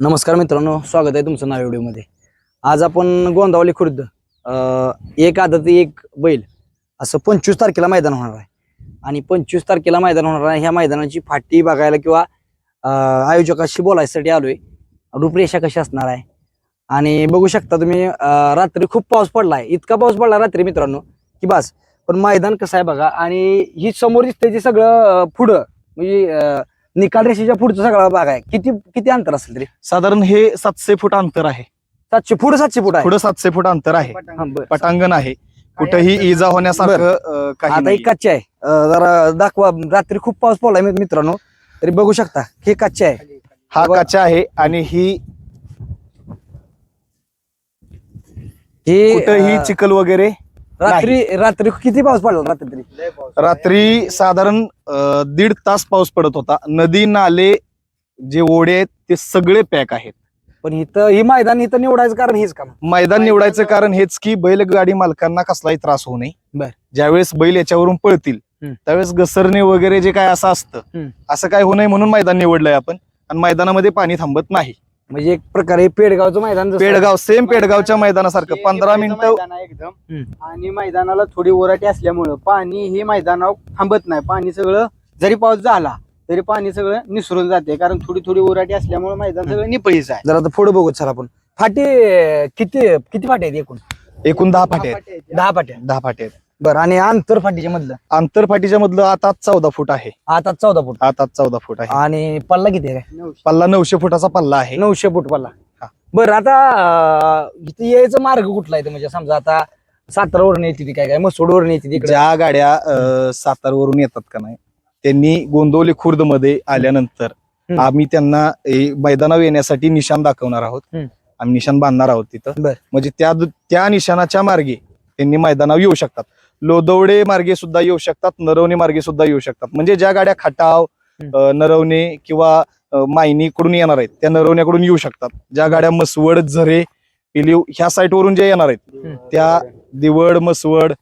नमस्कार मित्रांनो स्वागत आहे तुमचं नाव व्हिडिओमध्ये. आज आपण गोंदावली खुर्द एक आदत एक बैल असं पंचवीस तारखेला मैदान होणार आहे. आणि पंचवीस तारखेला मैदान होणार आहे ह्या मैदानाची फाटी बघायला किंवा आयोजकाशी बोलायसाठी आलोय. रूपरेषा कशी असणार आहे? आणि बघू शकता तुम्ही रात्री खूप पाऊस पडला आहे इतका पाऊस पडला रात्री मित्रांनो की बस. पण मैदान कसं आहे बघा आणि ही समोर दिसते जे सगळं पुढं म्हणजे निकाल रेषेच्या पुढचं सगळा भाग आहे. किती किती अंतर असेल तरी? साधारण हे सातशे फूट अंतर आहे. सातशे पुढे सातशे फूट आहे? पुढे सातशे फूट अंतर आहे. हा, बरं. पटांगण आहे. कुठेही इजा होण्यासारखं अं, काही आता कच्चे आहे. अं, जरा दाखवा. रात्री खूप पाऊस पडलाय मित- मित्रांनो. तरी बघू शकता. हे कच्चे आहे. हा बघा. कच्चा आहे आणि ही हे कुठेही अं, चिखल वगैरे रात्री रात्री किती पाऊस पडला रात्री तरी? रात्री साधारण अं, दीड तास पाऊस पडत होता. नदी नाले जे ओढे आहेत ते सगळे पॅक आहेत. पण इथं ही मैदान इथं निवडायचं कारण हेच काम मैदान निवडायचं कारण हेच की बैलगाडी मालकांना कसलाही त्रास होऊ नये. बर. ज्यावेळेस बैल याच्यावरून पळतील हम्म. त्यावेळेस घसरणे वगैरे जे काय असं असतं हम्म. असं काय होऊ नये म्हणून मैदान निवडलंय आपण. आणि मैदानामध्ये पाणी थांबत नाही. म्हणजे एक प्रकारे पेडगावचं मैदान जसं- पेडगाव सेम पेडगावच्या मैदानासारखं. पंधरा मिनिटं मैदान आहे एकदम. आणि मैदानाला थोडी ओराटी असल्यामुळं पाणी हे मैदानावर थांबत नाही. पाणी सगळं जरी पाऊस झाला तरी पाणी सगळं निसरून जाते. कारण थोडी थोडी ओराटी असल्यामुळे मैदान सगळं निपळीच आहे. जरा पुढे बघू सर आपण. फाटी अं, किती किती फाटे आहेत एकूण? एकूण दहा फाटे आहेत. दहा फाट्या दहा फाटे आहेत. बरं आणि अंतर फाटीच्या मधलं? आंतरफाटीच्या मधलं आता चौदा फूट आहे. आता चौदा फूट. आता चौदा फूट आहे. आणि पल्ला किती आहे. पल्ला नऊशे फुटाचा पल्ला आहे. नऊशे फूट पल्ला. हा. बरं आता अं, इथं यायचं मार्ग कुठला आहे? म्हणजे समजा आता सातारावरून येते ती काय काय? मसूडवरून येते तिकडे? ज्या गाड्या अं, सातारवरून येतात का नाही त्यांनी गोंदवली खुर्दमध्ये आल्यानंतर हम्म. आम्ही त्यांना हे मैदानावर येण्यासाठी निशाण दाखवणार आहोत. हम्म. आम्ही निशाण बांधणार आहोत तिथं. बर. म्हणजे त्या त्या निशाणाच्या मार्गे त्यांनी मैदानावर येऊ शकतात. लोदवडे मार्गे सुद्धा येऊ शकतात नरवणे मार्गे सुद्धा येऊ शकतात. म्हणजे ज्या गाड्या खटाव नरवणे किंवा मायनीकडून येणार आहेत त्या नरवण्याकडून येऊ शकतात. ज्या गाड्या मसवड झरे पिलीव ह्या साईट वरून ज्या येणार आहेत त्या दिवड मसवड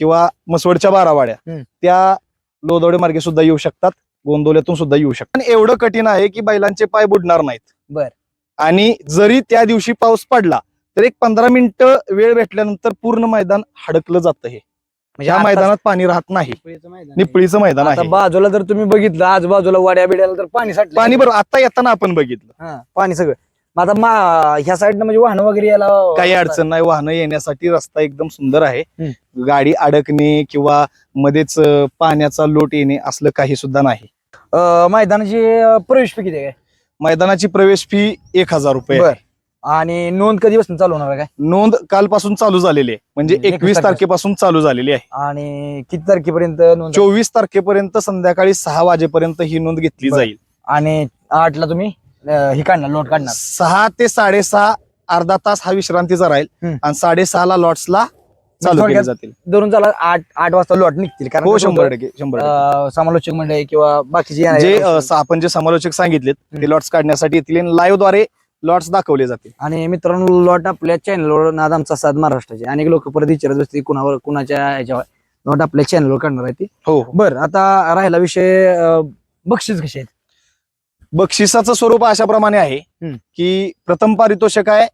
किंवा मसवडच्या बारावाड्या. त्या लोदवडे मार्गे सुद्धा येऊ शकतात गोंदवल्यातून सुद्धा येऊ शकतात. पण एवढं कठीण आहे की बैलांचे पाय बुडणार नाहीत. बर. आणि जरी त्या दिवशी पाऊस पडला तर एक पंधरा मिनिटं वेळ भेटल्यानंतर पूर्ण मैदान हडकलं जातं हे. म्हणजे ह्या आता- मैदानात पाणी राहत नाही. निपळीचं मैदान आता आहे. बाजूला जर तुम्ही बघितलं आजूबाजूला वाड्या बिड्याला तर पाणी साठलं. पाणी बरोबर आता येताना आपण बघितलं. हा, पाणी सगळं. मग आता मा ह्या साईडनं म्हणजे वाहन वगैरे यायला काही अडचण नाही वाहनं येण्यासाठी रस्ता एकदम सुंदर आहे. गाडी अडकणे किंवा मध्येच अं, पाण्याचा लोट येणे असलं काही सुद्धा नाही. अं, मैदानाची अं, प्रवेश फी किती आहे? काय मैदानाची प्रवेश फी एक हजार रुपये बर. आहे. आणि नोंद कधीपासून चालू होणार आहे काय नोंद कालपासून चालू झालेली आहे म्हणजे एकवीस एकवीस तारखेपासून. चालू झालेली आहे आणि किती तारखेपर्यंत नोंद चोवीस तारखेपर्यंत संध्याकाळी सहा वाजेपर्यंत ही नोंद घेतली बर. जाईल आणि आठला तुम्ही अं, ही काढणार लोट काढणार सहा ते साडेसहा अर्धा तास हा विश्रांतीचा राहील हम्म. आणि साडेसहाला लॉट्सला चालू केले थोडक्यात जातील धरून चला आठ आठ वाजता लॉट निघतील कारण हो कसं शंभर होतं, टक्के शंभर टक्के. अं, समालोचक मंडळी किंवा बाकीचे जे लोक- अं, स- आपण जे समालोचक सांगितलेत ते हम्म. लॉट्स काढण्यासाठी येतील लाईव्हद्वारे लॉट्स दाखवले जातील आणि मित्रांनो लॉट आपल्या चॅनलवर नाद आमचा साध महाराष्ट्राचे. अनेक लोक परत विचारत असते कुणावर कुणाच्या ह्याच्यावर लॉट आपल्या चॅनलवर काढणार आहे ती. हो हो. बर आता राहिला विषय अं, बक्षीस कसे आहेत? बक्षिसाचं स्वरूप अशा प्रमाणे आहे हम्म. की प्रथम पारितोषिक आहे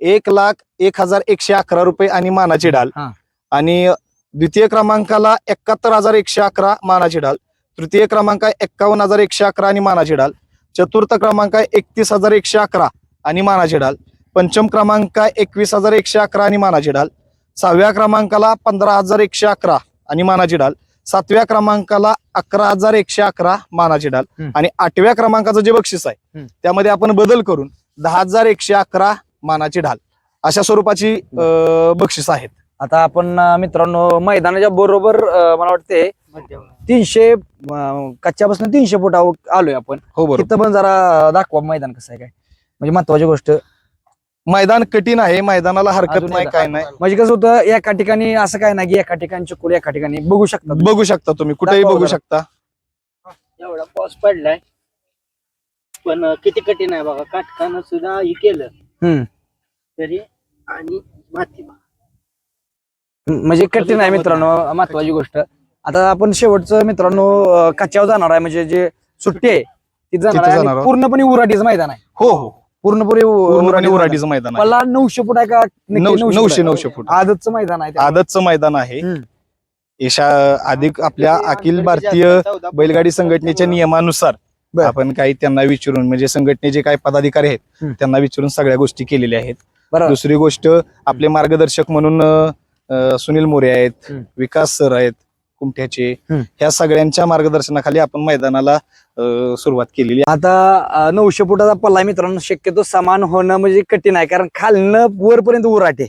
एक लाख एक हजार एकशे अकरा रुपये आणि मानाची हा. आणि द्वितीय क्रमांकाला एकाहत्तर हजार एकशे अकरा मानाची ढाल. तृतीय क्रमांक आहे एक्कावन्न हजार एकशे अकरा आणि मानाची ढाल. चतुर्थ क्रमांक आहे एकतीस हजार एकशे अकरा. आणि मानाची ढाल. पंचम क्रमांक एकवीस हजार एकशे अकरा आणि मानाची ढाल. सहाव्या क्रमांकाला पंधरा हजार एकशे अकरा आणि मानाची ढाल. सातव्या क्रमांकाला अकरा हजार एकशे अकरा मानाची ढाल. हम्म. आणि आठव्या क्रमांकाचं जे बक्षीस आहे. त्यामध्ये आपण बदल करून दहा हजार एकशे अकरा मानाची ढाल अशा स्वरूपाची बक्षीस आहेत. आता आपण मित्रांनो मैदानाच्या बरोबर मला वाटते. तीनशे कच्च्यापासून तीनशे फूट आव- आलोय आपण. हो बरोबर. पण जरा दाखवा मैदान कसं आहे काय. म्हणजे महत्वाची गोष्ट मैदान कठीण आहे मैदानाला हरकत अजून नाही एकदा काय नाही म्हणजे कसं होतं एका ठिकाणी असं काय नाही की एका ठिकाणी चुकून एका ठिकाणी बघू शकता तुम्ही. बघू शकता तुम्ही कुठेही दाखवा बघू जरा. शकता एवढा पाऊस पडलाय पण अं, किती कठीण आहे बघा काटकानं सुद्धा हे केलं हम्म. तरी आणि माती बघा. म्हणजे कठीण आहे मित्रांनो महत्वाची गोष्ट आता आपण शेवटचं मित्रांनो अं, कच्च्यावर जाणार आहे म्हणजे जे सुट्टी आहे ती जाणार तिथं आहे आणि जाणार आहोत. पूर्णपणे उराटीचं मैदान आहे हो हो पूर्णपणे उ- पूर्णपणे उराटी मैदान. उराटीचं मैदान आहे मला नऊशे फूट आहे का नऊशे नऊशे फूट आदतचं मैदान आहे ते. आदतचं मैदान आहे हम्म. ईशा अधिक आपल्या अखिल भारतीय बैलगाडी संघटनेच्या नियमानुसार बर. आपण काही त्यांना विचारून म्हणजे संघटनेचे काही पदाधिकारी आहेत हम्म. त्यांना विचारून सगळ्या गोष्टी केलेल्या आहेत बरोबर दुसरी गोष्ट आपले मार्गदर्शक म्हणून अं, अं, सुनील मोरे आहेत हम्म. विकास सर आहेत कुमठ्याचे. ह्या सगळ्यांच्या मार्गदर्शनाखाली आपण मैदानाला अं, सुरुवात केलेली आहे. आता अं, नऊशे फुटाचा पल्ला मित्रांनो. शक्यतो समान होणं म्हणजे कठीण आहे कारण खालनं वरपर्यंत उराटे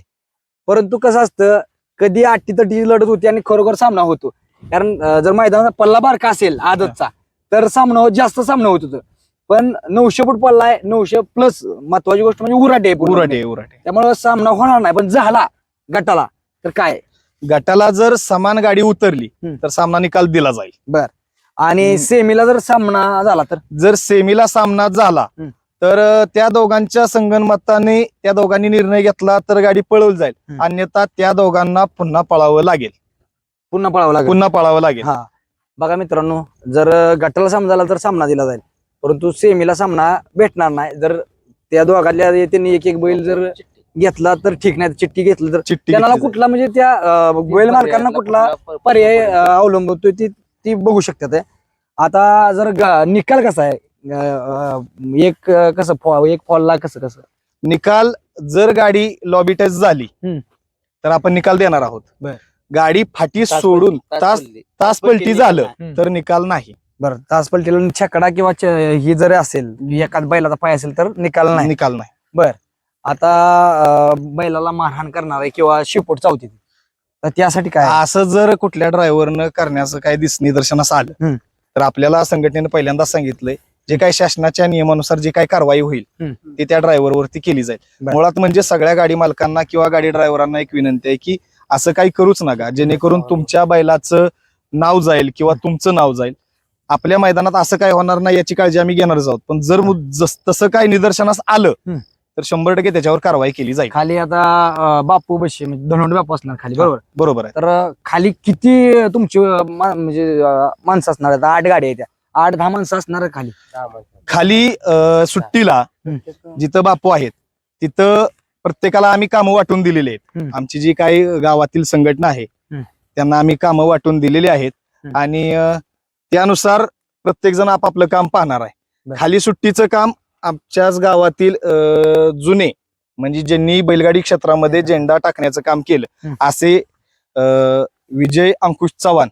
परंतु कसं असतं कधी आठी तटीची लढत होती आणि खरोखर सामना होतो. कारण अं, जर मैदानाचा पल्ला बारका असेल आदतचा तर सामना होत जास्त सामना होत होतं. पण नऊशे फूट पल्ला आहे नऊशे प्लस महत्वाची गोष्ट म्हणजे उराटे आहे. उराटे उराटे त्यामुळे सामना होणार नाही पण झाला गटाला तर काय? गटाला जर समान गाडी उतरली हम्म. तर सामना निकाल दिला जाईल. आणि हम्म. सेमीला जर सामना झाला तर? जर सेमीला सामना झाला हम्म. तर अं, त्या दोघांच्या संगणमताने त्या दोघांनी निर्णय घेतला तर गाडी पळवली जाईल. हम्म. अन्यथा त्या दोघांना पुन्हा पळावं लागेल. पुन्हा पळावं लागेल. पुन्हा पळावं लागेल. हा. बघा मित्रांनो जर गटाला सामना झाला तर सामना दिला जाईल. परंतु सेमीला सामना भेटणार नाही. जर त्या दोघातल्या त्यांनी एक एक बैल जर घेतला तर ठीक नाही चिठ्ठी घेतलं तर चिठ्ठी त्यांना घेतली कुठला म्हणजे त्या बैल मालकांना कुठला पर्याय अवलंबतोय ती ती बघू शकतात हे. आता जर निकाल कसा आहे एक कसं फॉ- एक फॉलला कसं कसं. निकाल जर गाडी लॉबी टच झाली. तर आपण निकाल देणार आहोत बर. गाडी फाटी सोडून तास तास पलटी झालं. तर निकाल नाही बरं तास पलटीला छकडा किंवा ही जर असेल एखाद बैलाचा पाय असेल तर निकाल नाही निकाल नाही आता बैलाला मारहाण करणार आहे किंवा शिपोट चावती तर त्यासाठी काय असं जर कुठल्या ड्रायव्हरनं करण्याचं काही दिस निदर्शनास आलं. तर आपल्याला संघटनेनं पहिल्यांदाच सांगितलंय जे काही शासनाच्या नियमानुसार जे काही कारवाई होईल. ती त्या ड्रायव्हरवरती केली जाईल. मुळात म्हणजे सगळ्या गाडी मालकांना किंवा गाडी ड्रायव्हरांना एक विनंती आहे की असं काही करूच नका जेणेकरून तुमच्या बैलाचं नाव जाईल किंवा तुमचं नाव जाईल आपल्या मैदानात असं काय होणार नाही याची काळजी आम्ही घेणारच आहोत पण जर तसं काय निदर्शनास आलं. तर शंभर टक्के त्याच्यावर कारवाई केली जाईल. खाली आता अं, बापू बशी म्हणजे धनवंत बापू असणार खाली बरोबर? बरोबर आहे. तर अं, खाली किती तुमची अं, मा- म्हणजे अं, माणसं असणार आहेत? आठ गाड्या आहेत त्या. आठ दहा माणसं असणार आहेत खाली. खाली अं, सुट्टीला जिथं बापू आहेत तिथं प्रत्येकाला आम्ही कामं वाटून दिलेली आहेत. हम्म. आमची जी काही गावातील संघटना आहे हम्म. त्यांना आम्ही कामं वाटून दिलेली आहेत. हम्म. आणि अं, त्यानुसार प्रत्येक जण आपापलं काम पाहणार आहे. बरं. खाली सुट्टीचं काम आमच्याच गावातील अं, जुने म्हणजे ज्यांनी बैलगाडी क्षेत्रामध्ये झेंडा टाकण्याचं काम केलं. असे अं, विजय अंकुश चव्हाण.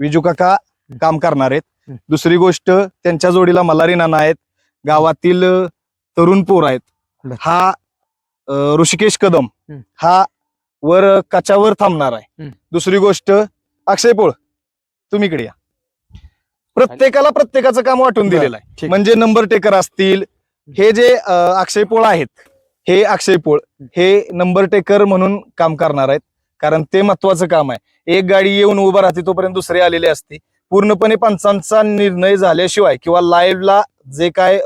विजू काका काम करणार आहेत. दुसरी गोष्ट त्यांच्या जोडीला मल्हारी नाना आहेत गावातील अं, तरुण पोर आहेत बर. हा अं, ऋषिकेश कदम. हा वर कचावर थांबणार आहे. दुसरी गोष्ट अक्षय पोळ तुम्ही इकडे या प्रत्येकाला प्रत्येकाचं काम वाटून. दिलेलं आहे. म्हणजे नंबर टेकर असतील हे जे अक्षय पोळ आहेत हे अक्षय पोळ हे नंबर टेकर म्हणून काम करणार आहेत कारण ते महत्वाचं काम आहे एक गाडी येऊन उभा राहते तोपर्यंत दुसरे आलेले असते पूर्णपणे पंचांचा निर्णय झाल्याशिवाय किंवा लाईव्हला जे काय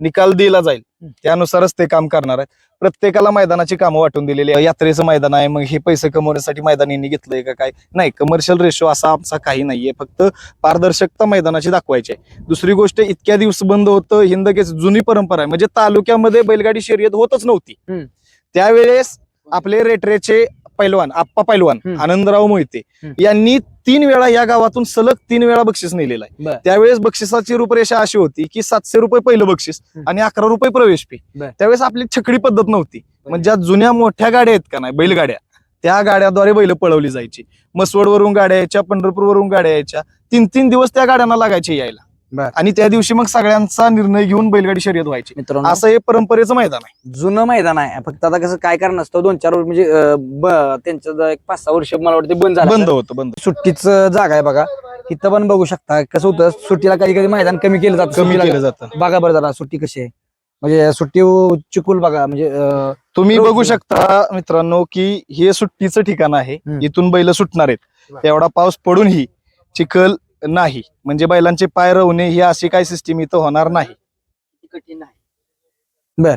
निकाल दिला जाईल त्यानुसारच ते काम करणार आहेत. प्रत्येकाला मैदानाची कामं वाटून दिलेली आहे. यात्रेचं मैदान आहे मग हे पैसे कमवण्यासाठी मैदान घेतलंय का काय? नाही कमर्शियल रेशो असा आमचा काही नाहीये. फक्त पारदर्शकता मैदानाची दाखवायची आहे. दुसरी गोष्ट इतक्या दिवस बंद होतं हिंद केस जुनी परंपरा आहे. म्हणजे तालुक्यामध्ये बैलगाडी शर्यत होतच नव्हती. त्यावेळेस आपले रेटरेचे पैलवान आप्पा पैलवान. आनंदराव मोहिते. यांनी तीन वेळा या गावातून सलग तीन वेळा बक्षीस नेलेलं आहे. त्यावेळेस बक्षिसाची रूपरेषा अशी होती की सातशे रुपये पहिलं बक्षीस. आणि अकरा रुपये प्रवेश फी. त्यावेळेस आपली छकडी पद्धत नव्हती म्हणजे ज्या जुन्या मोठ्या गाड्या आहेत का नाही बैलगाड्या त्या गाड्याद्वारे बैल पळवली जायची मसवडवरून गाड्या यायच्या पंढरपूरवरून गाड्या यायच्या तीन तीन दिवस त्या गाड्यांना लागायचे यायला. आणि त्या दिवशी मग सगळ्यांचा निर्णय घेऊन बैलगाडी शर्यत व्हायची. मित्रांनो. असं हे परंपरेचं मैदान आहे. जुनं मैदान आहे. फक्त आता कसं काय कारण असतं दोन चार वर्ष म्हणजे अं, ब- त्यांचं जर एक पाच सहा वर्ष मला वाटतं बंद झालं. बंद होतं बंद. सुट्टीच जागा आहे बघा. इथं पण बघू शकता कसं होतं सुट्टीला कधी कधी मैदान कमी केलं जातं. कमी सुट्टीला. केलं जातं. बघा बरं जरा सुट्टी कशी आहे. म्हणजे सुट्टी चिकुल बघा म्हणजे अं, तुम्ही रोज बघू. शकता मित्रांनो की हे सुट्टीचं ठिकाण आहे. हम्म. इथून बैल सुटणार आहेत. एवढा पाऊस पडूनही चिखल नाही. म्हणजे बैलांचे पाय रवणे ही अशी काही सिस्टीम इथं होणार नाही. कठीण आहे.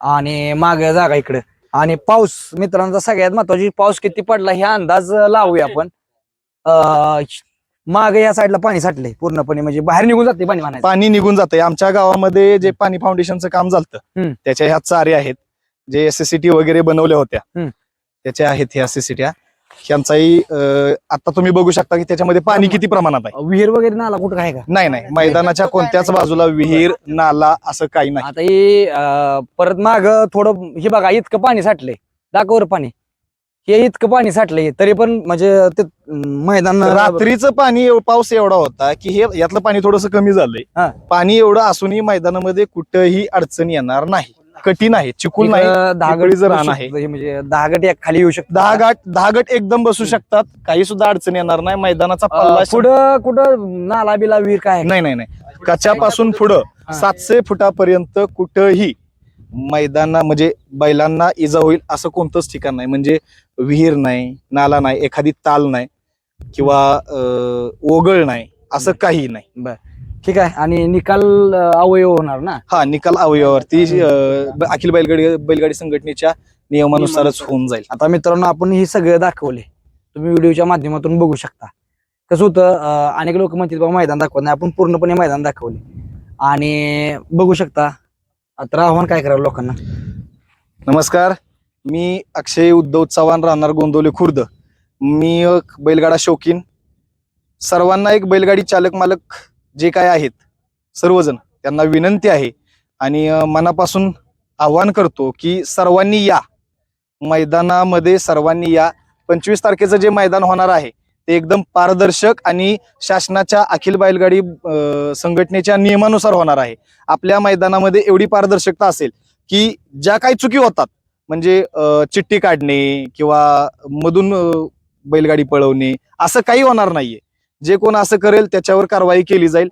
आणि माग जागा इकडे. आणि पाऊस मित्रांचा सगळ्यात महत्वाची पाऊस किती पडला हे अंदाज लावूया आपण. अं, माग या साईडला पाणी साठलंय पूर्णपणे. म्हणजे बाहेर निघून जाते पाणी म्हणायचं. पाणी निघून जाते आमच्या गावामध्ये जे पाणी फाउंडेशनचं काम झालं. त्याच्या ह्या चारे आहेत. जे एसएससीटी वगैरे बनवल्या होत्या. हम्म. त्याच्या आहेत ह्या एसएससीट्या ह्यांचाही अं, आता तुम्ही बघू शकता की त्याच्यामध्ये पाणी किती प्रमाणात आहे. विहीर वगैरे नाला कुठं काय का? नाही नाही. मैदानाच्या कोणत्याच बाजूला विहीर नाला असं काही नाही. आता हे अं, परत माग थोडं हे बघा इतकं पाणी साठलंय. दाखवर पाणी. हे इतकं पाणी साठलंय तरी पण म्हणजे ते अं, मैदान रात्रीचं पाणी एव- पाऊस एवढा होता की हे यातलं पाणी थोडंसं कमी हा. झालंय पाणी एवढं असूनही मैदानामध्ये कुठंही अडचण येणार नाही. कठीण आहे चिकूल नाही इकडं दहा गट चिपळीचं रान आहे. हे म्हणजे दहा गट एक खाली येऊ शकतो दहा गाठ दहा गट एकदम बसू शकतात काही सुद्धा अडचण येणार नाही मैदानाचा पल्ला पुढं कुठं नाला बिला विहीर काय? नाही नाही नाही. कच्यापासून पुढं. सातशे फुटापर्यंत कुठंही मैदाना म्हणजे बैलांना इजा होईल असं कोणतंच ठिकाण नाही. म्हणजे विहीर नाही नाला नाही एखादी ताल नाही किंवा अं, ओघळ नाही असं काही नाही. ठीक आहे. आणि निकाल अं, अवयव होणार ना? हा निकाल अवयवावरती अं, ब- अखिल बैलगाडी बैलगाडी संघटनेच्या नियमानुसारच होऊन जाईल. आता मित्रांनो आपण हे सगळं दाखवले. तुम्ही व्हिडिओच्या माध्यमातून बघू शकता. कसं होतं अं, अनेक लोक म्हणतील बाबा मैदान दाखवत नाही. आपण पूर्णपणे मैदान दाखवले. आणि बघू शकता आता आव्हान काय करावं लोकांना? नमस्कार. मी अक्षय उद्धव चव्हाण राहणार गोंदवले खुर्द. मी एक बैलगाडा शौकीन. सर्वांना एक बैलगाडी चालक मालक जे काय आहेत सर्वजण त्यांना विनंती आहे आणि मनापासून आवाहन करतो की सर्वांनी या मैदानामध्ये सर्वांनी या. पंचवीस तारखेचं जे मैदान होणार आहे ते एकदम पारदर्शक आणि शासनाच्या अखिल बैलगाडी संघटनेच्या नियमानुसार होणार आहे. आपल्या मैदानामध्ये एवढी पारदर्शकता असेल की ज्या काही चुकी होतात म्हणजे चिठ्ठी काढणे किंवा मधून बैलगाडी पळवणे असं काही होणार नाहीये. जे कोण असं करेल त्याच्यावर कारवाई केली जाईल.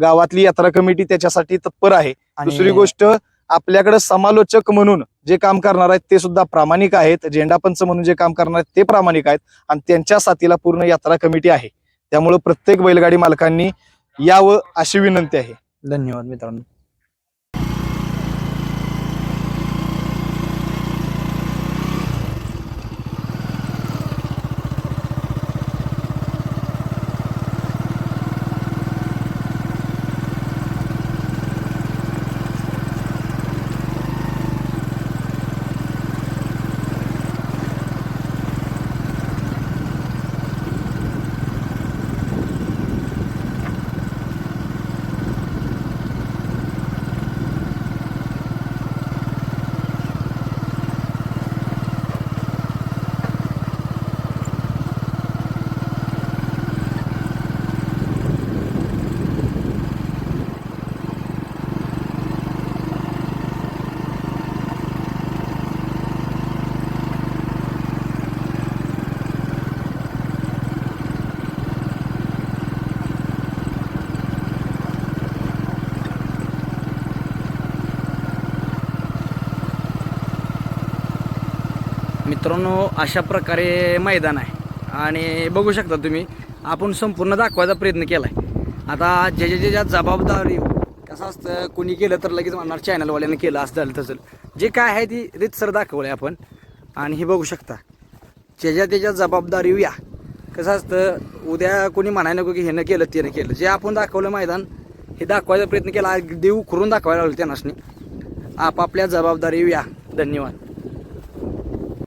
गावातली यात्रा कमिटी त्याच्यासाठी तत्पर आहे. दुसरी गोष्ट आपल्याकडे समालोचक म्हणून जे काम करणार आहेत ते सुद्धा प्रामाणिक आहेत. झेंडापंच म्हणून जे काम करणार आहेत ते प्रामाणिक आहेत. आणि त्यांच्या साथीला पूर्ण यात्रा कमिटी आहे. त्यामुळे प्रत्येक बैलगाडी मालकांनी यावं अशी विनंती आहे. धन्यवाद मित्रांनो. मित्रांनो अशा प्रकारे मैदान आहे. आणि बघू शकता तुम्ही आपण संपूर्ण दाखवायचा प्रयत्न केला आहे आता जे ज्याच्यात जबाबदारी कसं असतं कोणी केलं तर लगेच म्हणणार चॅनलवाल्यानं केलं असं झालं तसं. जे काय आहे ती रितसर आहे आपण. आणि हे बघू शकता ज्याच्या त्याच्या जबाबदारी या. कसं असतं उद्या कोणी म्हणाय नको की हेनं केलं त्यानं केलं. जे आपण दाखवलं मैदान हे दाखवायचा प्रयत्न केला देऊ उकरून दाखवायला लागलो त्यांनाच आपापल्या जबाबदारी या. धन्यवाद.